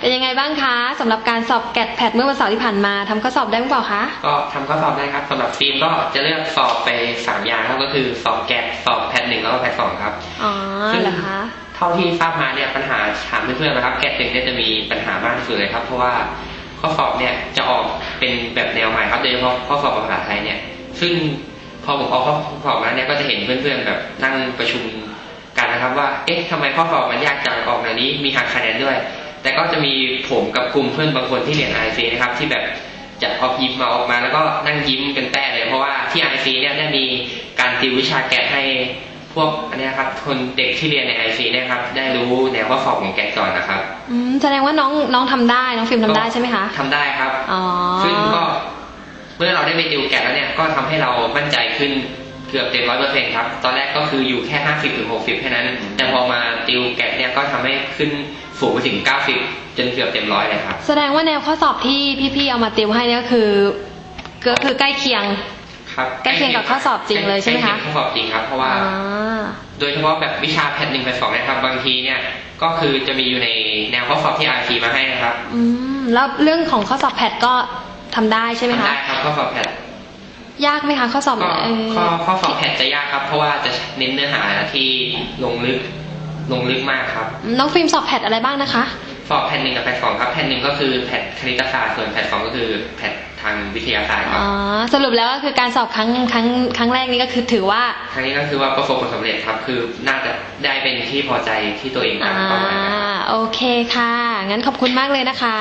เป็นยังไงบ้างคะสำหรับการสอบแกดแพดเมื่อวันเสาร์ที่ผ่านมาทำข้อสอบได้หรือเปล่าคะ ก็ทำข้อสอบได้ครับสำหรับฟิล์มก็จะเลือกสอบไปสามอย่างครับก็คือสอบแกะสอบแพทหนึ่งแล้วก็แพทสองครับ อ๋อซึ่งเหรอคะเท่าที่ทราบมาเนี่ยปัญหาถามเพื่อนๆนะครับ แกะหนึ่งเนี่ยจะมีปัญหามากที่สุดเลยครับ เพราะว่าข้อสอบเนี่ยจะออกเป็นแบบแนวใหม่ครับโดยเฉพาะข้อสอบภาษาไทยเนี่ย ซึ่งพอผมออกข้อสอบมาเนี่ยก็จะเห็นเพื่อนๆแบบนั่งประชุม กันนะครับว่า เอ๊ะทำไมข้อสอบมันยากจังออกแนวนี้มีหักคะแนนด้วย แต่ก็จะมีผมกับกลุ่มเพื่อนบางคนที่เรียนไอซีนะครับ ที่แบบจะออกยิ้มมาออกมาแล้วก็นั่งยิ้มกันแต่เลยเพราะว่าที่ไอซีเนี่ยได้มีการติววิชาแกะให้พวกอันเนี้ยครับคนเด็กที่เรียนในไอซีเนี่ยครับ ได้รู้แนวข้อสอบของแกะก่อนนะครับอืมแสดงว่าน้องน้องทำได้น้องฟิล์มทำได้ใช่ไหมคะทำได้ครับอ๋อซึ่งก็เมื่อเราได้ไปติวแกะแล้วเนี่ยก็ทำให้เรามั่นใจขึ้นเกือบเต็มร้อยเปอร์เซ็นต์ครับ ตอนแรกก็คืออยู่แค่ห้าสิบถึงหกสิบแค่นั้น แต่พอมาติวแกะเนี่ยก็ทำให้ขึ้นสูงไปถึงเก้าสิบจนเกือบเต็มร้อยเลยครับ แสดงว่าแนวข้อสอบที่พี่ๆเอามาติวให้เนี่ยก็คือก็คือใกล้เคียงครับใกล้เคียงกับข้อสอบจริงเลยใช่ไหมคะใกล้เยงข้อสอบจริงครับ เพราะว่าอ่าโดยเฉพาะแบบวิชาแพทหนึ่งแพทสองนะครับ บางทีเนี่ยก็คือจะมีอยู่ในแนวข้อสอบที่อาร์มาให้นะครับ อืมแล้วเรื่องของข้อสอบแพทก็ทำได้ใช่ไหมทำคะได้ครับข้อสอบแพท ยากไหมคะข้อสอบก็เอ่อข้อข้อสอบแพทจะยากครับ เพราะว่าจะเน้นเนื้อหาที่ลงลึกลงลึกมากครับ น้องฟิล์มสอบแพทอะไรบ้างนะคะ สอบแพทหนึ่งกับแพทสองครับ แพทหนึ่งก็คือแพทคณิตศาสตร์ส่วนแพทสองก็คือแพททางวิทยาศาสตร์ครับอ๋อสรุปแล้วก็คือการสอบครั้งครั้งครั้งแรกนี้ก็คือถือว่า ครั้งนี้ก็คือว่าประสบผลสำเร็จครับ คือน่าจะได้เป็นที่พอใจที่ตัวเองอ่าตั้งเป้าหมายนะครับโอเคค่ะ งั้นขอบคุณมากเลยนะคะ